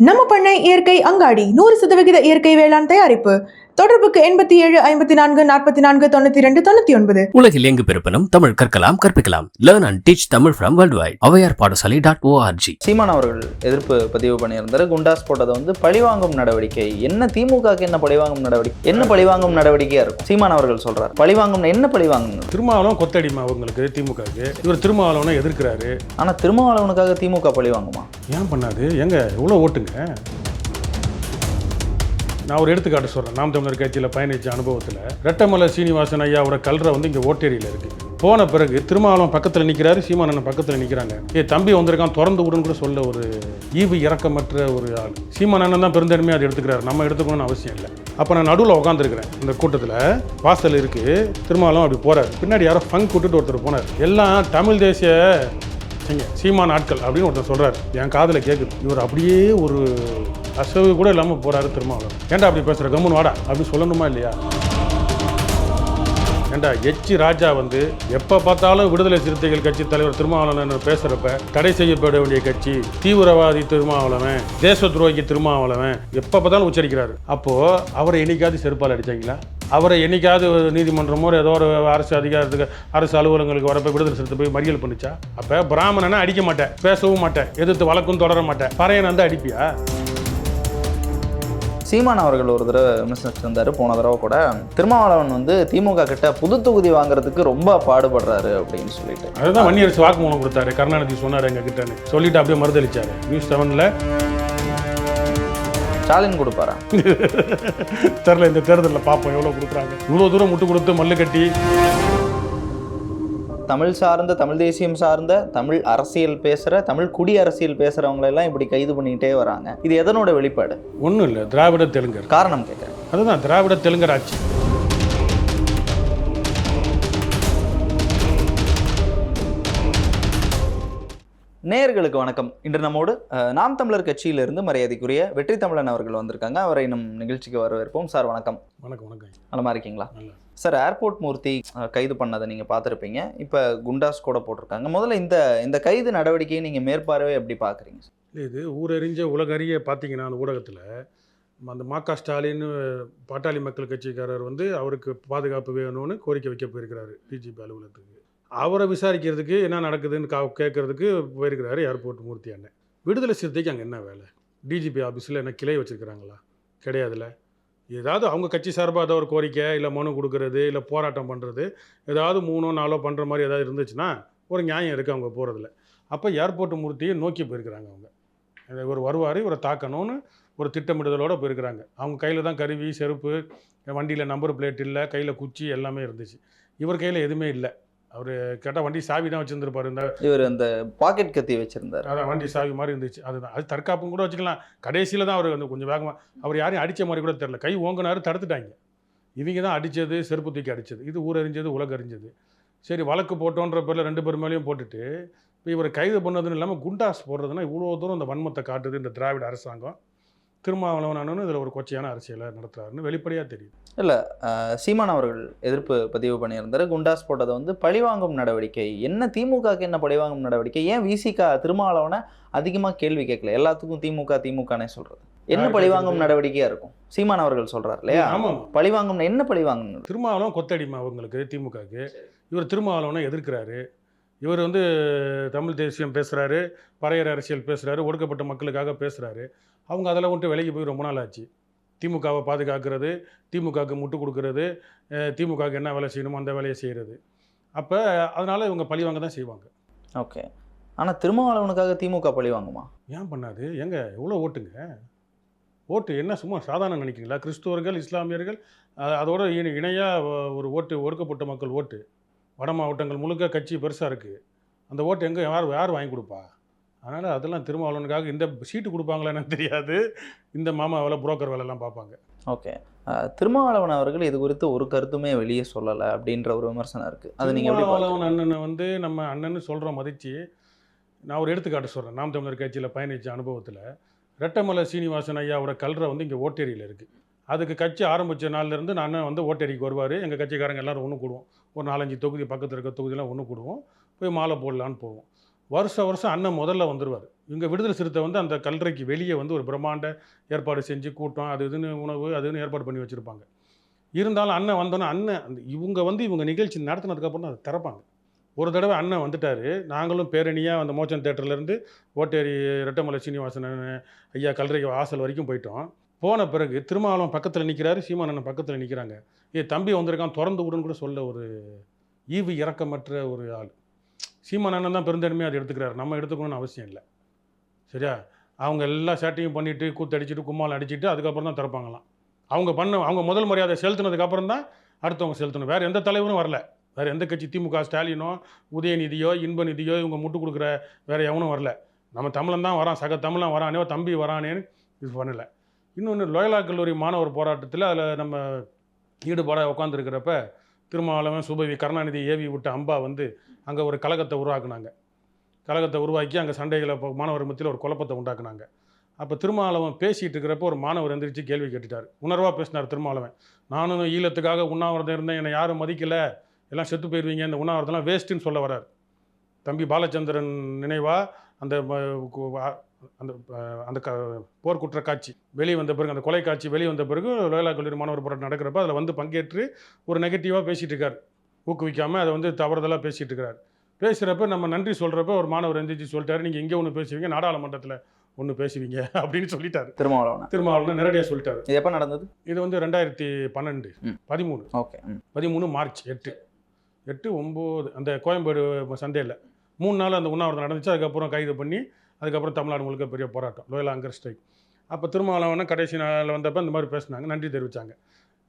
நம்ம பண்ணை இயற்கை அங்காடி நூறு சதவிகித இயற்கை வேளாண் தயாரிப்பு. தொடர்புக்கு எண்பத்தி ஏழு ஐம்பத்தி நான்கு நாற்பத்தி நான்கு தொண்ணூத்தி ரெண்டு தொண்ணூத்தி ஒன்பது. உலகில் எங்கு பிறப்பினும் தமிழ் கற்கலாம் கற்பிக்கலாம். Learn and teach Tamil from world wide Avvaiyar Paadasalai dot O R G சீமான் அவர்கள் எதிர்ப்பு பதிவு பண்ணியிருந்தாரு. குண்டாஸ் போட்டதை வந்து பழிவாங்கும் நடவடிக்கை. என்ன திமுகவுக்கு என்ன பழிவாங்கும் நடவடிக்கை? என்ன பழிவாங்கும் நடவடிக்கையா இருக்கும்? சீமான் அவர்கள் சொல்றார். பழிவாங்கும் என்ன பழிவாங்கும்? திருமாவளவன் கொத்தடிமை அவங்களுக்கு திமுகவுக்கு இவர் திருமாவளவனை எதிர்க்கிறாரு. ஆனா திருமாவளவனுக்காக திமுக பழிவாங்குமா? ஏன் பண்ணாது? எங்க? எவ்வளோ ஓட்டுங்க. நான் ஒரு எடுத்துக்காட்டு சொல்கிறேன் நாம் தமிழர் கட்சியில் பயணித்த அனுபவத்தில் ரெட்டமலை சீனிவாசன் ஐயாவோட கல்ற வந்து இங்கே ஓட்டேரியில் இருக்குது போன பிறகு திருமாவளவன் பக்கத்தில் நிற்கிறாரு சீமானன் பக்கத்தில் நிற்கிறாங்க ஏ தம்பி வந்திருக்கான் திறந்து விடுன்னு கூட சொல்ல ஒரு ஈவு இறக்கமற்ற ஒரு ஆள். சீமானன் தான் பெருந்தன்மையாக அதை எடுத்துக்கிறாரு. நம்ம எடுத்துக்கணும்னு அவசியம் இல்லை. அப்போ நான் நடுவில் உட்காந்துருக்கிறேன் இந்த கூட்டத்தில் வாசல் இருக்குது திருமாவளவன் அப்படி போகிறார் பின்னாடி யாரோ ஃபங்க் கூட்டுட்டு ஒருத்தர் போனார். எல்லாம் தமிழ் தேசிய சீமான் ஆட்கள் அப்படின்னு ஒருத்தர் சொல்கிறார் என் காதில் கேட்குது இவர் அப்படியே ஒரு அசைவு கூட இல்லாமல் போகிறாரு திருமாவளவன் ஏன்டா அப்படி பேசுகிற கம்முன் வாடா. அப்படின்னு சொல்லணுமா இல்லையா? ஏண்டா எச்சி ராஜா வந்து எப்போ பார்த்தாலும் விடுதலை சிறுத்தைகள் கட்சி தலைவர் திருமாவளவன் பேசுகிறப்ப தடை செய்யப்பட வேண்டிய கட்சி தீவிரவாதி திருமாவளவன் தேச துரோகி திருமாவளவன் எப்போ பார்த்தாலும் உச்சரிக்கிறாரு. அப்போது அவரை என்னைக்காவது செருப்பால் அடித்தாங்களா அவரை என்னைக்காவது நீதிமன்றமோ ஏதோ ஒரு அரசு அதிகாரத்துக்கு அரசு அலுவலகங்களுக்கு வரப்ப விடுதலை சிறுத்தை போய் மறியல் பண்ணுச்சா? அப்போ பிராமணனை அடிக்க மாட்டேன் பேசவும் மாட்டேன் எதிர்த்து வழக்கும் தொடர மாட்டேன். பறையன் வந்து அடிப்பியா? சீமான் அவர்கள் ஒரு தடவை விமர்சிச்சிருந்தாரு போன தடவை கூட திருமாவளவன் வந்து திமுக கிட்ட புது தொகுதி வாங்குறதுக்கு ரொம்ப பாடுபடுறாரு அப்படின்னு சொல்லிட்டு. அதுதான் வன்னியரசு வாக்குமூலம் கொடுத்தாரு. கருணாநிதி சொன்னார் எங்க கிட்டன்னு. சொல்லிட்டு அப்படியே மறுதளிச்சாரு. நியூஸ் செவனில் ஸ்டாலின் கொடுப்பாரா? தெரில இந்த தேர்தலில் பார்ப்போம் எவ்வளோ கொடுக்குறாங்க? இவ்வளோ தூரம் முட்டு கொடுத்து மல்லு கட்டி. தமிழ் சார்ந்த தமிழ் தேசியம் சார்ந்த தமிழ் அரசியல் பேசுற தமிழ் குடி அரசியல் பேசுறவங்களை எல்லாம் இப்படி கைது பண்ணிக்கிட்டே வராங்க. இது எதனோட வெளிப்பாடு? ஒன்றும் இல்லை திராவிட தெலுங்கர். காரணம் கேட்குறேன் அதுதான் திராவிட தெலுங்கர் ஆட்சி. நேயர்களுக்கு வணக்கம். இன்று நம்மோடு நாம் தமிழர் கட்சியிலிருந்து மரியாதைக்குரிய வெற்றி தமிழன் அவர்கள் வந்திருக்காங்க. அவரை நம் நிகழ்ச்சிக்கு வரவேற்போம். சார் வணக்கம். வணக்கம் வணக்கம். நலமா இருக்கீங்களா? நல்லா. சார் ஏர்போர்ட் மூர்த்தி கைது பண்ணதை நீங்கள் பார்த்துருப்பீங்க. இப்போ குண்டாஸ் கூட போட்டிருக்காங்க. முதல்ல இந்த இந்த கைது நடவடிக்கையை நீங்கள் மேற்பார்வை எப்படி பார்க்குறீங்க இல்லை இது ஊரறிஞ்ச உலகறிய பார்த்தீங்கன்னா அந்த ஊடகத்தில். அந்த மா ஸ்டாலின் பாட்டாளி மக்கள் கட்சிக்காரர் வந்து அவருக்கு பாதுகாப்பு வேணும்னு கோரிக்கை வைக்க போயிருக்கிறாரு பிஜேபி அலுவலகத்துக்கு. அவரை விசாரிக்கிறதுக்கு என்ன நடக்குதுன்னு கா கேட்கறதுக்கு போயிருக்கிறாரு ஏர்போர்ட் மூர்த்தி அண்ணன். விடுதலை சிறுத்தைக்கு அங்கே என்ன வேலை? டிஜிபி ஆஃபீஸில் என்ன கிளை வச்சுருக்கிறாங்களா? கிடையாதுல்ல? ஏதாவது அவங்க கட்சி சார்பாக ஏதாவது ஒரு கோரிக்கை இல்லை மனு கொடுக்கறது இல்லை போராட்டம் பண்ணுறது ஏதாவது மூணோ நாலோ பண்ணுற மாதிரி ஏதாவது இருந்துச்சுன்னா ஒரு நியாயம் இருக்குது அவங்க போகிறதுல அப்போ ஏர்போர்ட் மூர்த்தியை நோக்கி போயிருக்கிறாங்க அவங்க. இவர் வருவார் இவரை தாக்கணும்னு ஒரு திட்டமிடுதலோடு போயிருக்கிறாங்க. அவங்க கையில் தான் கருவி செருப்பு வண்டியில் நம்பர் பிளேட் இல்லை கையில் குச்சி எல்லாமே இருந்துச்சு. இவர் கையில் எதுவுமே இல்லை. அவர் கேட்டால் வண்டி சாவி தான் வச்சுருந்துருப்பாரு. இந்த இவர் அந்த பாக்கெட் கத்தி வச்சிருந்தாரு. அதான் வண்டி சாவி மாதிரி இருந்துச்சு. அதுதான். அது தற்காப்பும் கூட வச்சுக்கலாம். கடைசியில் தான் அவர் வந்து கொஞ்சம் வேகமாக அவர் யாரையும் அடித்த மாதிரி கூட தெரில கை ஓங்கினாரு தடுத்துட்டாங்க. இவங்க தான் அடித்தது செருப்பு தூக்கி அடித்தது இது ஊரறிஞ்சது உலகறிஞ்சது சரி வழக்கு போட்டோன்ற பேரில் ரெண்டு பேர் மேலேயும் போட்டுட்டு இப்போ இவர் கைது பண்ணதுன்னு இல்லாமல் குண்டாஸ் போடுறதுன்னா இவ்வளோ தூரம் இந்த வன்மத்தை காட்டுது இந்த திராவிட அரசாங்கம். திருமாவளவன் இதில் ஒரு கொச்சையான அரசியலை நடத்துறாருன்னு வெளிப்படையாக தெரியுது. அஹ், சீமான் அவர்கள் எதிர்ப்பு பதிவு பண்ணியிருந்தாரு. குண்டாஸ் போட்டதை வந்து பழிவாங்கும் நடவடிக்கை. என்ன திமுகக்கு என்ன பழிவாங்கும் நடவடிக்கை? ஏன் விசிகா திருமாவளவனை அதிகமாக கேள்வி கேட்கல? எல்லாத்துக்கும் திமுக திமுகனே சொல்றது. என்ன பழிவாங்கும் கேட்கறது? நடவடிக்கையா இருக்கும்? சீமான் அவர்கள் சொல்றாரு இல்லையா? ஆமாம். பழிவாங்கும் என்ன பழிவாங்கணும் திருமாவளவன் கொத்தடிமை அவங்களுக்கு திமுகவுக்கு இவர் திருமாவளவனை எதிர்க்கிறாரு. இவர் வந்து தமிழ் தேசியம் பேசுகிறாரு பறையர் அரசியல் பேசுகிறாரு ஒடுக்கப்பட்ட மக்களுக்காக பேசுகிறாரு அவங்க அதெல்லாம் விட்டு விலகி போய் ரொம்ப நாள் ஆச்சு. திமுகவை பாதுகாக்கிறது திமுகவுக்கு முட்டு கொடுக்கறது திமுகவுக்கு என்ன வேலை செய்யணுமோ அந்த வேலையை செய்கிறது அப்போ அதனால் இவங்க பழிவாங்க தான் செய்வாங்க. ஓகே. ஆனா திருமாவளவனுக்காக திமுக பழிவாங்குமா ஏன் பண்ணாது? எங்க எவ்வளோ ஓட்டுங்க. ஓட்டு என்ன சும்மா சாதாரண நினைக்கிறீங்களா? கிறிஸ்துவர்கள் இஸ்லாமியர்கள் அதோட இணை இணையாக ஒரு ஓட்டு ஒடுக்கப்பட்ட மக்கள் ஓட்டு. வட மாவட்டங்கள் முழுக்க கட்சி பெருசாக இருக்குது அந்த ஓட்டு எங்கே யார் யார் வாங்கி கொடுப்பா? அதனால் அதெல்லாம் திருமாவளவனுக்காக இந்த சீட்டு கொடுப்பாங்களா எனக்கு தெரியாது. இந்த மாமா வேலை புரோக்கர் வேலைலாம் பார்ப்பாங்க. ஓகே. திருமாவளவன் அவர்கள் இது குறித்து ஒரு கருத்துமே வெளியே சொல்லலை அப்படின்ற ஒரு விமர்சனம் இருக்கு. அது நீங்க எப்படி பார்க்கறீங்க? திருமாவளவன் அண்ணனை வந்து நம்ம அண்ணன்னு சொல்கிறோம் மதித்து நான் ஒரு எடுத்துக்காட்டு சொல்கிறேன் நாம் தமிழர் கட்சியில் பயணித்த அனுபவத்தில் ரெட்டமலை சீனிவாசன் ஐயாவோட கல்ற வந்து இங்கே ஓட்டேரியில் இருக்குது அதுக்கு கட்சி ஆரம்பித்த நாள்லேருந்து நான் வந்து ஓட்டடிக்கு வருவார். எங்கள் கட்சிக்காரங்க எல்லோரும் ஒன்று கூடுவோம். ஒரு நாலஞ்சு தொகுதி பக்கத்தில் இருக்க தொகுதியெலாம் ஒன்று கூடுவோம். போய் மாலை போடலான்னு போவோம். வருஷ வருஷம் அண்ணன் முதல்ல வந்துடுவார் இங்கே விடுதலை சிறுத்தை வந்து அந்த கல்லறைக்கு வெளியே வந்து ஒரு பிரம்மாண்ட ஏற்பாடு செஞ்சு கூட்டம் அது இதுன்னு உணவு அதுன்னு ஏற்பாடு பண்ணி வச்சுருப்பாங்க. இருந்தாலும் அண்ணன் வந்தோன்னே அண்ணன் அந்த இவங்க வந்து இவங்க நிகழ்ச்சி நடத்தினதுக்கப்புறம் அதை திறப்பாங்க. ஒரு தடவை அண்ணன் வந்துட்டார். நாங்களும் பேரணியாக அந்த மோச்சன் தேட்டர்லேருந்து ஓட்டேரி ரெட்டமலை சீனிவாசன் ஐயா கல்லறை வாசல் வரைக்கும் போயிட்டோம். போன பிறகு திருமாவளவன் பக்கத்தில் நிற்கிறாரு சீமானன் பக்கத்தில் நிற்கிறாங்க ஏ தம்பி வந்திருக்கான் திறந்து விடுன்னு கூட சொல்ல ஒரு ஈவு இறக்கமற்ற ஒரு ஆள். சீமானண்ணன் தான் பெருந்தன்மையாக அதை எடுத்துக்கிறாரு. நம்ம எடுத்துக்கணும்னு அவசியம் இல்லை. சரியா? அவங்க எல்லா சேட்டையும் பண்ணிவிட்டு கூத்தடிச்சிட்டு கும்மாலம் அடிச்சிட்டு அதுக்கப்புறம் தான் திறப்பாங்களாம். அவங்க பண்ண அவங்க முதல் மரியாதை செலுத்தினதுக்கப்புறம் தான் அடுத்தவங்க செலுத்தணும். வேறு எந்த தலைவரும் வரல. வேறு எந்த கட்சி திமுக ஸ்டாலினோ உதயநிதியோ இன்ப நிதியோ இவங்க முட்டு கொடுக்குற வேறு எவனும் வரல. நம்ம தமிழன் தான் வரான் சக தமிழன் வரானே தம்பி வரானேன்னு இது பண்ணலை. இன்னொன்று லோயலா கல்லூரி மாணவர் போராட்டத்தில் அதில் நம்ம ஈடுபாடாக உட்காந்துருக்கிறப்ப திருமாவளவன் சுபவி கருணாநிதி ஏவி விட்ட அம்பா வந்து அங்கே ஒரு கழகத்தை உருவாக்குனாங்க. கழகத்தை உருவாக்கி அங்கே சண்டைகளை இப்போ மாணவர் மத்தியில் ஒரு குழப்பத்தை உண்டாக்குனாங்க. அப்போ திருமாவளவன் பேசிகிட்டு இருக்கிறப்ப ஒரு மாணவர் எந்திரிச்சு கேள்வி கேட்டுட்டார். உணர்வாக பேசினார் திருமாவளவன். நானும் ஈழத்துக்காக உண்ணாவிரதம் இருந்தேன் என்னை யாரும் மதிக்கலை. எல்லாம் செத்து போயிடுவீங்க இந்த உண்ணாவிரதம்லாம் வேஸ்ட்டுன்னு சொல்ல வரார். தம்பி பாலச்சந்திரன் நினைவாக அந்த அந்த அந்த க போர்க்குற்ற காட்சி. வெளியே வந்த பிறகு அந்த கொலை காட்சி வெளியே வந்த பிறகு லோயலா கல்லூரி மாணவர் போராட்டம் நடக்கிறப்ப அதில் வந்து பங்கேற்று ஒரு நெகட்டிவாக பேசிகிட்டு இருக்கார். ஊக்குவிக்காமல் அதை வந்து தவறுதலாக பேசிகிட்டு இருக்கிறார் பேசுகிறப்ப நம்ம நன்றி சொல்கிறப்ப ஒரு மாணவர் எந்திரிச்சு சொல்லிட்டாரு நீங்கள் எங்கே ஒன்று பேசுவீங்க நாடாளுமன்றத்தில் ஒன்று பேசுவீங்க அப்படின்னு சொல்லிட்டாரு. திருமாவளவன். திருமாவளவன் நேரடியாக சொல்லிட்டாரு. இது எப்போ நடந்தது? இது வந்து ரெண்டாயிரத்தி பன்னெண்டு. பதிமூணு. ஓகே பதிமூணு மார்ச் எட்டு. எட்டு ஒம்பது அந்த கோயம்பேடு சந்தையில். மூணு நாள் அந்த உண்ணாவிரதம் நடந்துச்சு அதுக்கப்புறம் கைது பண்ணி அதுக்கப்புறம் தமிழ்நாடு முழுக்க பெரிய போராட்டம் லோயல் ஆங்கர் ஸ்ட்ரைக். அப்போ திருமாவளவன கடைசி நாளில் வந்தப்போ இந்த மாதிரி பேசினாங்க நன்றி தெரிவித்தாங்க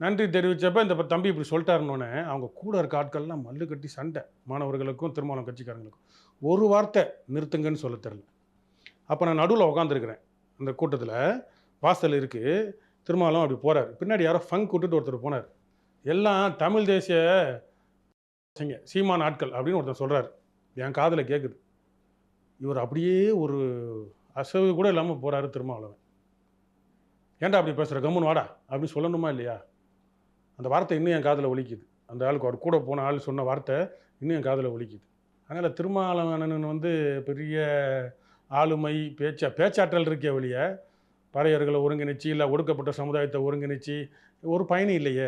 நன்றி தெரிவித்தப்ப இந்த தம்பி இப்படி சொல்லிட்டாருன்னொன்னே அவங்க கூட இருக்க ஆட்கள்லாம் மல்லு கட்டி சண்டை மாணவர்களுக்கும் திருமணம் கட்சிக்காரங்களுக்கும். ஒரு வார்த்தை நிறுத்துங்கன்னு சொல்ல தெரில அப்போ நான் நடுவில் உட்காந்துருக்கிறேன் அந்த கூட்டத்தில். வாசல் இருக்குது திருமாவளம் அப்படி போகிறார் பின்னாடி யாரோ ஃபங்க் விட்டுட்டு ஒருத்தர் போனார். எல்லாம் தமிழ் தேசிய சீமான சீமான் ஆட்கள் அப்படின்னு ஒருத்தர் சொல்கிறார் என் காதில் கேட்குது இவர் அப்படியே ஒரு அசைவு கூட இல்லாமல் போகிறாரு திருமாவளவன். ஏன்டா அப்படி பேசுகிற கம்முன்னு வாடா. அப்படின்னு சொல்லணுமா இல்லையா? அந்த வார்த்தை இன்னும் என் காதில் ஒலிக்குது. அந்த ஆளுக்கு அவர் கூட போன ஆள் சொன்ன வார்த்தை இன்னும் என் காதில் ஒலிக்குது. அதனால் திருமாவளவன் வந்து பெரிய ஆளுமை பேச்சா பேச்சாற்றல் இருக்கே வழிய பறையர்களை ஒருங்கிணைச்சு இல்லை ஒடுக்கப்பட்ட சமுதாயத்தை ஒருங்கிணைச்சு ஒரு பயணி இல்லையே.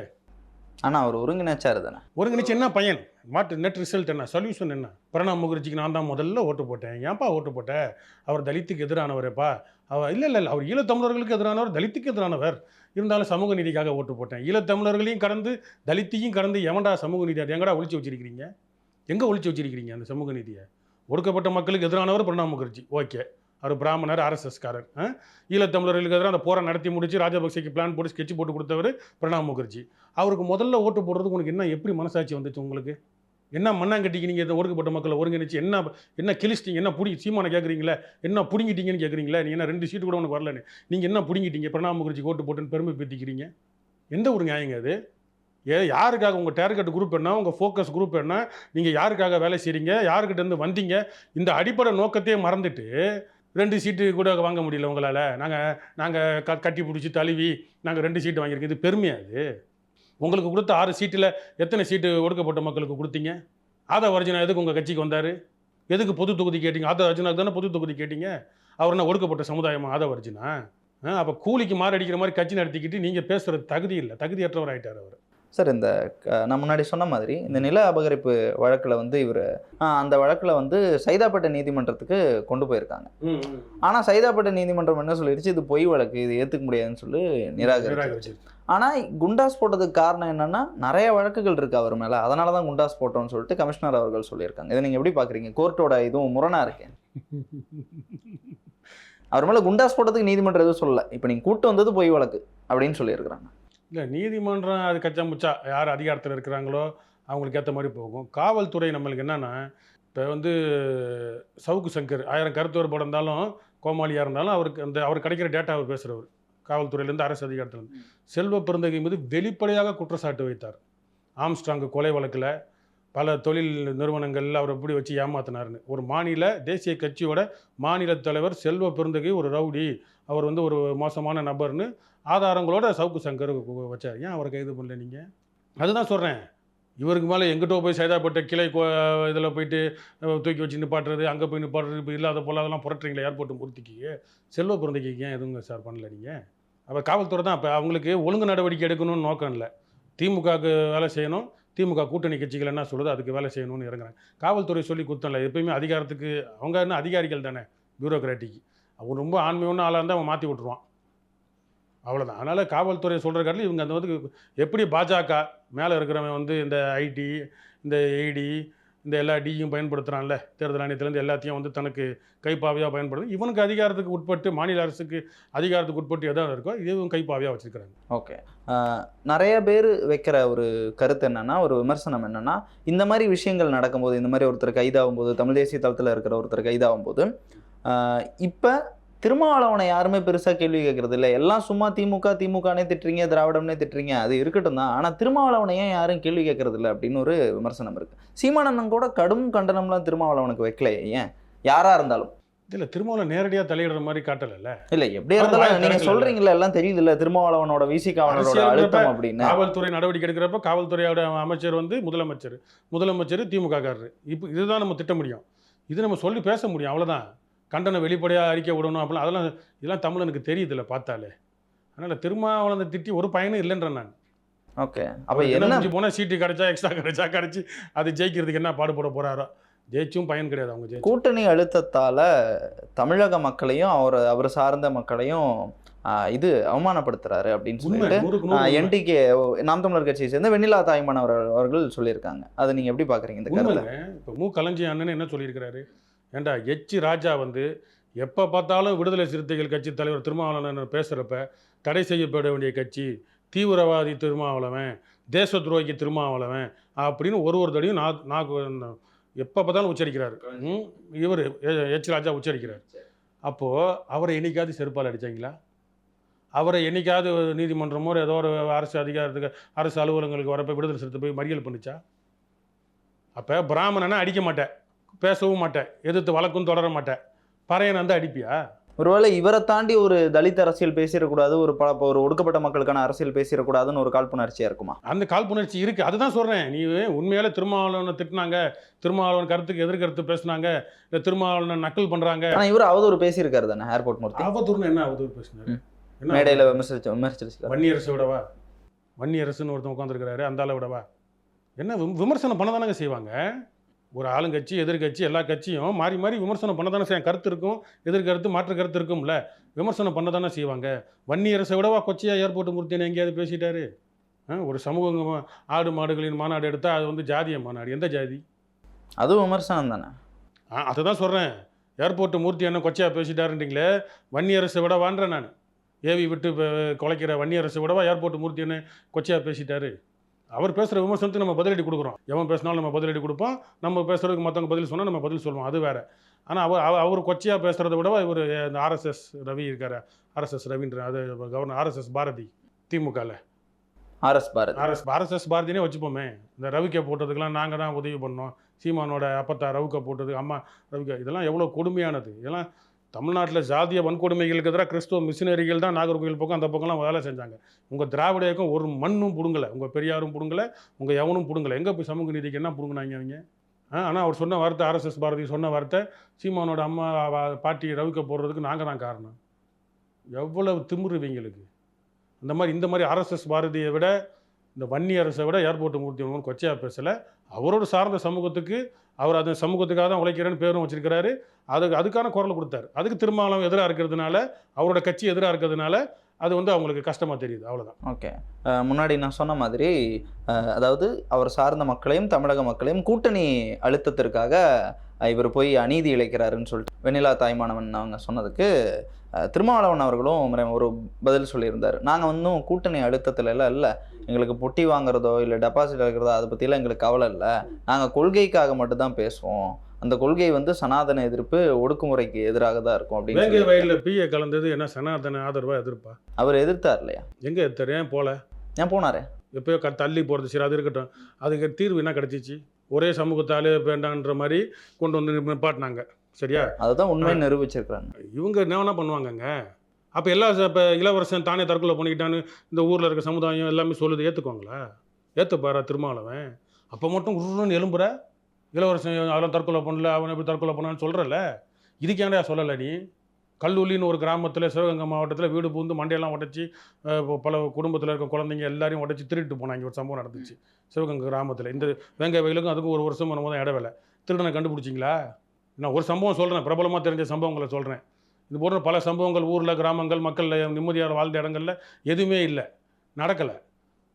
ஆனால் அவர் ஒருங்கிணைச்சார் தானே. ஒருங்கிணைச்சு என்ன பையன்? வாட் நெட் ரிசல்ட் என்ன? சொல்யூஷன் என்ன? பிரணாப் முகர்ஜிக்கு நான் தான் முதல்ல ஓட்டு போட்டேன். ஏன்ப்பா ஓட்டு போட்டேன் அவர் தலித்துக்கு எதிரானவரேப்பா. அவர் இல்லை இல்லை இல்லை. அவர் ஈழத்தமிழர்களுக்கு எதிரானவர் தலித்துக்கு எதிரானவர். இருந்தாலும் சமூக நீதிக்காக ஓட்டு போட்டேன். ஈழத்தமிழர்களையும் கடந்து தலித்தையும் கடந்து எவன்டா சமூக நீதி அது எங்கடா ஒழிச்சு வச்சிருக்கிறீங்க? எங்கே ஒழிச்சு வச்சிருக்கிறீங்க அந்த சமூக நீதியை? ஒடுக்கப்பட்ட மக்களுக்கு எதிரானவர் பிரணாப் முகர்ஜி. ஓகே அவர் பிராமணர் ஆர்எஸ்எஸ்காரர் ஈழத்தமிழர்களுக்கு எதிராக அந்த போரை நடத்தி முடிச்சு ராஜபக்சேக்கு பிளான் போட்டு ஸ்கெட்ச் போட்டு கொடுத்தவர் பிரணாப் முகர்ஜி. அவருக்கு முதல்ல ஓட்டு போடுறதுக்கு உனக்கு என்ன எப்படி மனசாட்சி வந்துச்சு உங்களுக்கு? என்ன மண்ணாங்கட்டிக்கு நீங்கள் இந்த ஒடுக்கப்பட்ட மக்களை ஒருங்கிணைச்சு என்ன என்ன கிழிச்சிட்டிங்க என்ன புடி சீமானை கேட்குறீங்களே என்ன பிடுங்கிட்டீங்கன்னு கேட்குறீங்களே நீ என்ன ரெண்டு சீட்டு கூட உனக்கு வரலன்னு. நீங்கள் என்ன பிடுங்கிட்டீங்க பிரணாப் முகர்ஜி ஓட்டு போட்டுன்னு பெருமை பேத்திக்கிறீங்க? எந்த ஒரு நியாயங்க அது? ஏ யாருக்காக உங்கள் டேர்கெட் குரூப் என்ன உங்கள் ஃபோக்கஸ் குரூப் என்ன நீங்கள் யாருக்காக வேலை செய்கிறீங்க யாருக்கிட்டேருந்து வந்தீங்க இந்த அடிப்படை நோக்கத்தையே மறந்துட்டு ரெண்டு சீட்டு கூட வாங்க முடியல உங்களால். நாங்கள் நாங்கள் க கட்டி பிடிச்சி தழுவி நாங்கள் ரெண்டு சீட்டு வாங்கியிருக்கோம். இது பெருமையா அது உங்களுக்கு கொடுத்த ஆறு சீட்டில் எத்தனை சீட்டு ஒடுக்கப்பட்ட மக்களுக்கு கொடுத்தீங்க? ஆதா வர்ஜனா எதுக்கு உங்கள் கட்சிக்கு வந்தார்? எதுக்கு பொது தொகுதி கேட்டீங்க? ஆதா வர்ஜனாக்கு தானே பொது தொகுதி கேட்டீங்க? அவர் என்ன ஒடுக்கப்பட்ட சமுதாயமாக ஆதா வர்ஜனா அப்போ கூலிக்கு மாறடிக்கிற மாதிரி கட்சி நடத்திக்கிட்டு நீங்கள் பேசுகிறது தகுதி இல்லை. தகுதியற்றவர் ஆகிட்டார் அவர். சார் இந்த நான் முன்னாடி சொன்ன மாதிரி இந்த நில அபகரிப்பு வழக்கில் வந்து இவர் அந்த வழக்கில் வந்து சைதாப்பேட்டை நீதிமன்றத்துக்கு கொண்டு போயிருக்காங்க. ஆனால் சைதாப்பேட்டை நீதிமன்றம் என்ன சொல்லிடுச்சு? இது பொய் வழக்கு இது ஏற்றுக்க முடியாதுன்னு சொல்லி நிராகரிச்சு. ஆனால் குண்டாஸ் போட்டதுக்கு காரணம் என்னன்னா நிறைய வழக்குகள் இருக்கு அவர் மேலே. அதனால தான் குண்டாஸ் போட்டோம்னு சொல்லிட்டு கமிஷனர் அவர்கள் சொல்லியிருக்காங்க. இதை நீங்கள் எப்படி பார்க்குறீங்க? கோர்ட்டோட இதுவும் முரணா இருக்கு. அவர் மேலே குண்டாஸ் போட்டதுக்கு நீதிமன்றம் எதுவும் சொல்லல. இப்போ நீங்கள் கூட்டு வந்தது பொய் வழக்கு அப்படின்னு சொல்லியிருக்கிறாங்க. இல்லை நீதிமன்றம் அது கச்சா முச்சா யார் அதிகாரத்தில் இருக்கிறாங்களோ அவங்களுக்கு ஏற்ற மாதிரி போகும். காவல்துறை நம்மளுக்கு என்னென்னா இப்போ வந்து சவுக்கு சங்கர் ஆயிரம் கருத்து வேறுபாடு இருந்தாலும் கோமாளியாக இருந்தாலும் அவருக்கு அந்த அவர் கிடைக்கிற டேட்டா அவர் பேசுகிறவர் காவல்துறையிலேருந்து அரசு அதிகாரத்திலேருந்து செல்வ பெருந்தகை மீது வெளிப்படையாக குற்றச்சாட்டு வைத்தார். ஆம்ஸ்ட்ராங் கொலை வழக்கில் பல தொழில் நிறுவனங்கள் அவர் எப்படி வச்சு ஏமாத்தினாருன்னு. ஒரு மாநில தேசிய கட்சியோட மாநில தலைவர் செல்வ பெருந்தகை ஒரு ரவுடி. அவர் வந்து ஒரு மோசமான நபர்னு ஆதாரங்களோட சவுக்கு சங்கர் வச்சார். ஏன் அவரை கைது பண்ணல நீங்கள் அதுதான் சொல்கிறேன் இவருக்கு மேலே எங்கிட்ட போய் சைதாப்பட்ட கிளை இதில் போயிட்டு தூக்கி வச்சு நிப்பாட்டுறது அங்கே போய் நிப்பாட்டுறது இப்போ இல்லாத போல அதெல்லாம் புரட்டுறீங்களா ஏர்போர்ட்டு முறுத்திக்கு செல்வ பிறந்தைக்கு ஏன் எதுவும் சார் பண்ணல நீங்கள் அப்போ காவல்துறை தான் அப்போ அவங்களுக்கு ஒழுங்கு நடவடிக்கை எடுக்கணும்னு நோக்கம் இல்லை. திமுகவுக்கு வேலை செய்யணும். திமுக கூட்டணி கட்சிகள் என்ன சொல்லுதோ அதுக்கு வேலை செய்யணும்னு இறங்குறாங்க. காவல்துறை சொல்லி கொடுத்தல எப்பயுமே அதிகாரத்துக்கு அவங்க என்ன அதிகாரிகள் தானே? பியூரோக்ராட்டிக்கு அவன் ரொம்ப ஆண்மையான ஆளாக இருந்தால் அவன் மாற்றி விட்ருவான் அவ்வளோதான் அதனால் காவல்துறை சொல்கிற காட்டில் இவங்க அந்த வந்து எப்படி பாஜக மேலே இருக்கிறவன் வந்து இந்த ஐடி இந்த ஏடி இந்த எல்லா டியும் பயன்படுத்துகிறான்ல தேர்தல் ஆணையத்திலேருந்து எல்லாத்தையும் வந்து தனக்கு கைப்பாவையாக பயன்படுது இவனுக்கு அதிகாரத்துக்கு உட்பட்டு மாநில அரசுக்கு அதிகாரத்துக்கு உட்பட்டு எதாவது இருக்கோ இதுவும் கைப்பாவையாக வச்சுருக்கிறாங்க. ஓகே. நிறைய பேர் வைக்கிற ஒரு கருத்து என்னன்னா ஒரு விமர்சனம் என்னன்னா இந்த மாதிரி விஷயங்கள் நடக்கும்போது இந்த மாதிரி ஒருத்தர் கைதாகும் போது தமிழ் தேசிய தளத்தில் இருக்கிற ஒருத்தர் கைதாகும் போது இப்போ திருமாவளவனை யாருமே பெருசாக கேள்வி கேட்கறது இல்லை எல்லாம் சும்மா திமுக திமுகனே திட்டுறீங்க திராவிடம்னே திட்டுறீங்க அது இருக்கட்டும் தான். ஆனால் திருமாவளவனை ஏன் யாரும் கேள்வி கேட்கறது இல்லை அப்படின்னு ஒரு விமர்சனம் இருக்கு. சீமானந்தன் கூட கடும் கண்டனம்லாம் திருமாவளவனுக்கு வைக்கலையே ஏன்? யாரா இருந்தாலும். இதில் திருமாவளவன் நேரடியாக தலையிடுற மாதிரி காட்டலைல்ல. இல்ல எப்படியா இருந்தாலும் வாய் நீங்க திறக்கல. சொல்றீங்கல்ல எல்லாம் தெரியுது இல்ல திருமாவளவனோட விசிகாவனோட அழுத்தம் அப்படின்னு. காவல்துறை நடவடிக்கை எடுக்கிறப்ப காவல்துறையோட அமைச்சர் வந்து முதலமைச்சர். முதலமைச்சர் திமுக காரரு இப்போ இதுதான் நம்ம திட்ட முடியும். இது நம்ம சொல்லி பேச முடியும் அவ்வளவுதான். கண்டனம் வெளிப்படையாக அறிக்கை விடணும் அப்படிலாம் அதெல்லாம் இதெல்லாம் தமிழனுக்கு தெரியுதுல்ல பார்த்தாலே. அதனால் திருமாவளவனை திட்டி ஒரு பயனும் இல்லைன்றேன் நான். ஓகே. அப்ப என்ன? போனால் சீட்டு கிடைச்சா எக்ஸ்ட்ரா கிடைச்சா கிடைச்சி அது ஜெயிக்கிறதுக்கு என்ன பாடுபட போறாரோ ஜெயிச்சும் பயன் கிடையாது அவங்க ஜெயிச்சு. கூட்டணி அழுத்தத்தால தமிழக மக்களையும் அவர் அவர் சார்ந்த மக்களையும் இது அவமானப்படுத்துறாரு அப்படின்னு சொல்லிட்டு. என்டிகே நாம் தமிழர் கட்சியை சேர்ந்த வெண்ணிலா தாய்மான் அவர்கள் அவர்கள் சொல்லியிருக்காங்க. அதை நீங்க எப்படி பாக்குறீங்க இந்த கருத்தை? உண்மைங்க. இப்போ மு. களஞ்சி அண்ணன் என்ன சொல்லியிருக்கிறாரு? ஏண்டா எச் ராஜா வந்து எப்போ பார்த்தாலும் விடுதலை சிறுத்தைகள் கட்சி தலைவர் திருமாவளவன் பேசுகிறப்ப தடை செய்யப்பட வேண்டிய கட்சி தீவிரவாதி திருமாவளவன் தேச துரோகி திருமாவளவன் அப்படின்னு ஒரு ஒரு தடையும் நான் நான் எப்போ பார்த்தாலும் உச்சரிக்கிறார். இவர் எச் ராஜா உச்சரிக்கிறார். அப்போது அவரை என்னைக்காவது செருப்பால் அடித்தீங்களா அவரை என்னைக்காவது நீதிமன்றமோ ஏதோ ஒரு அரசு அதிகாரத்துக்கு அரசு அலுவலகங்களுக்கு வரப்போ விடுதலை சிறுத்தை போய் மறியல் பண்ணிச்சா? அப்போ பிராமணனை அடிக்க மாட்டேன். பேசவும் மாட்டேன். எதிர்த்து வழக்கும் தொடர மாட்டேன். பறையன் வந்து அடிப்பியா? ஒருவேளை இவரை தாண்டி ஒரு தலித் அரசியல் பேசிடக்கூடாது ஒரு பல ஒரு ஒடுக்கப்பட்ட மக்களுக்கான அரசியல் பேசிடக்கூடாதுன்னு ஒரு காழ்ப்புணர்ச்சியா இருக்குமா? அந்த காழ்ப்புணர்ச்சி இருக்கு. அதுதான் சொல்றேன். நீ உண்மையாலே திருமாவளவனை திட்டினாங்க திருமாவளவன் கருத்துக்கு எதிர்கருத்து பேசுனாங்க இந்த திருமாவளவனை நக்கல் பண்றாங்க. ஆனா இவர் அவதூறு பேசியிருக்காரு தானே ஏர்போர்ட் மூர்த்தி? அவதூறுன்னு என்ன அவதூறு பேசினாரு? மேடையில விமர்சிச்சு விமர்சிச்சிருக்காரு. வன்னியரசு விடவா? வன்னியரசுன்னு ஒருத்தன் உட்காந்துருக்கிறாரு அந்த ஆளை விடவா? என்ன விம- விமர்சனம் பண்ண தானங்க செய்வாங்க? ஒரு ஆளுங்கட்சி எதிர்கட்சி எல்லா கட்சியும் மாறி மாறி விமர்சனம் பண்ண தானே செய்யும் கருத்து இருக்கும் எதிர்கருத்து மாற்று கருத்து இருக்கும்ல. விமர்சனம் பண்ண தானே செய்வாங்க. வன்னியரசை விடவா கொச்சியா ஏர்போர்ட் மூர்த்தின்னு எங்கேயாவது பேசிட்டாரு? ஒரு சமூக ஆடு மாடுகளின் மாநாடு எடுத்தால் அது வந்து ஜாதிய மாநாடு. எந்த ஜாதி? அதுவும் விமர்சனம் தானே. ஆ அதை தான் சொல்கிறேன் ஏர்போர்ட் மூர்த்தி என்ன கொச்சையா பேசிட்டாருன்றீங்களே வன்னியரசை விட வான்றேன் நான். ஏவி விட்டு குலைக்கிற வன்னியரசை விடவா ஏர்போர்ட் மூர்த்தி என்ன கொச்சையா பேசிட்டாரு? அவர் பேசுகிற விமர்சனத்துக்கு நம்ம பதிலடி கொடுக்குறோம். எவன் பேசினாலும் நம்ம பதிலடி கொடுப்போம். நம்ம பேசுறதுக்கு மற்றவங்க பதில் சொன்னால் நம்ம பதில் சொல்லுவோம். அது வேற. ஆனால் அவர் அவர்- அவர் கொச்சையாக பேசுகிறத விட இவர் இந்த ஆர்எஸ்எஸ் ரவி இருக்காரு. ஆர்எஸ்எஸ் ரவின்ற அது கவர்னர் ஆர்எஸ்எஸ் பாரதி திமுகவில் ஆர்எஸ் பாரதி. ஆர்எஸ் ஆர்எஸ்எஸ் பாரதினே வச்சுப்போமே. இந்த ரவிக்கை போட்டதுக்கெல்லாம் நாங்கள் தான் உதவி பண்ணோம். சீமானோட அப்பத்தா ரவுக்கை போட்டது அம்மா ரவிக்கா இதெல்லாம் எவ்வளோ கொடுமையானது. இதெல்லாம் தமிழ்நாட்டில் ஜாதிய வன்கொடுமைகளுக்கு எதிராக கிறிஸ்துவ மிஷினரிகள் தான் நாகர்கோவில் பக்கம் அந்த பக்கம்லாம் வேலை செஞ்சாங்க. உங்கள் திராவிட இயக்கம் ஒரு மண்ணும் பிடுங்கலை. உங்கள் பெரியாரும் பிடுங்கலை உங்கள் எவனும் பிடுங்கலை. எங்கே போய் சமூக நீதிக்கு என்ன பிடுங்கினாங்க அவங்க? ஆனால் அவர் சொன்ன வார்த்தை ஆர்எஸ்எஸ் பாரதி சொன்ன வார்த்தை சீமானோட அம்மா பாட்டி ரவிக்க போடுறதுக்கு நாங்கள் தான் காரணம். எவ்வளவு திமுருவீங்களுக்கு இந்த மாதிரி இந்த மாதிரி ஆர்எஸ்எஸ் பாரதியை விட இந்த வன்னி அரசை விட ஏர்போர்ட் மூர்த்தி அவர்கள் கொச்சையா பேசலை. அவரோட சார்ந்த சமூகத்துக்கு அவர் அந்த சமூகத்துக்காக தான் உழைக்கிறேன்னு பேரும் வச்சிருக்கிறாரு. அதுக்கு அதுக்கான குரல் கொடுத்தாரு. அதுக்கு திருமாவளவன் எதிராக இருக்கிறதுனால அவரோட கட்சி எதிராக இருக்கிறதுனால அது வந்து அவங்களுக்கு கஷ்டமாக தெரியுது. அவ்வளோதான் ஓகே. முன்னாடி நான் சொன்ன மாதிரி அதாவது அவர் சார்ந்த மக்களையும் தமிழக மக்களையும் கூட்டணி அழுத்தத்திற்காக இவர் போய் அநீதி இழைக்கிறாருன்னு சொல்லிட்டு வெண்ணிலா தாய்மானவன் அவங்க சொன்னதுக்கு திருமாவளவன் அவர்களும் ஒரு பதில் சொல்லியிருந்தார். நாங்கள் இன்னும் கூட்டணி அழுத்தத்துல எல்லாம் இல்லை. எங்களுக்கு பொட்டி வாங்குறதோ இல்லை டெபாசிட் எடுக்கிறதோ அதை பற்றிலாம் எங்களுக்கு கவலை இல்லை. நாங்கள் கொள்கைக்காக மட்டும்தான் பேசுவோம். அந்த கொள்கை வந்து சனாதன எதிர்ப்பு ஒடுக்குமுறைக்கு எதிராக தான் இருக்கும் அப்படின்னு வேங்கை வயலில் பிஏ கலந்தது என்ன சனாதன ஆதரவா எதிர்ப்பா? அவர் எதிர்த்தார் இல்லையா? எங்கே எத்தர் ஏன் போல? ஏன் போனாரு? எப்பயோ க தள்ளி போகிறது சரி அது இருக்கட்டும். அதுக்கு தீர்வு என்ன கிடச்சிச்சு? ஒரே சமூகத்தாலே வேண்டான்ற மாதிரி கொண்டு வந்து நிப்பாட்டினாங்க. சரியா? அதுதான் உண்மை நிரூபிச்சிருக்கிறாங்க. இவங்க என்ன பண்ணுவாங்கங்க. அப்போ எல்லா இப்போ இளவரசன் தானே தற்கொலை பண்ணிக்கிட்டான்னு இந்த ஊரில் இருக்க சமுதாயம் எல்லாமே சொல்லுது ஏற்றுக்குவாங்களா ஏற்றுப்பாரா திருமாவளவன்? அப்போ மட்டும் உருன்னு எலும்புற இளவரசன் அவன் தற்கொலை பண்ணல அவன் எப்படி தற்கொலை பண்ணான்னு சொல்கிறல்ல இதுக்கு ஏன்டா சொல்லலை நீ? கல்லூலின்னு ஒரு கிராமத்தில் சிவகங்கை மாவட்டத்தில் வீடு பூந்து மண்டையெல்லாம் உடச்சி பல குடும்பத்தில் இருக்க குழந்தைங்க எல்லாரையும் உடச்சி திருட்டு போனாங்க. ஒரு சம்பவம் நடந்துச்சு. சிவகங்கை கிராமத்தில். இந்த வேங்க வயலுக்கும் அதுக்கும் ஒரு வருஷம் வரும்போது தான் இடவேலை திருடனை கண்டுபிடிச்சிங்களா? நான் ஒரு சம்பவம் சொல்கிறேன் பிரபலமாக தெரிஞ்ச சம்பவங்களை சொல்கிறேன் இது போன்ற பல சம்பவங்கள் ஊரில் கிராமங்கள் மக்கள் நிம்மதியாக வாழ்ந்த இடங்கள்ல எதுவுமே இல்லை. நடக்கலை.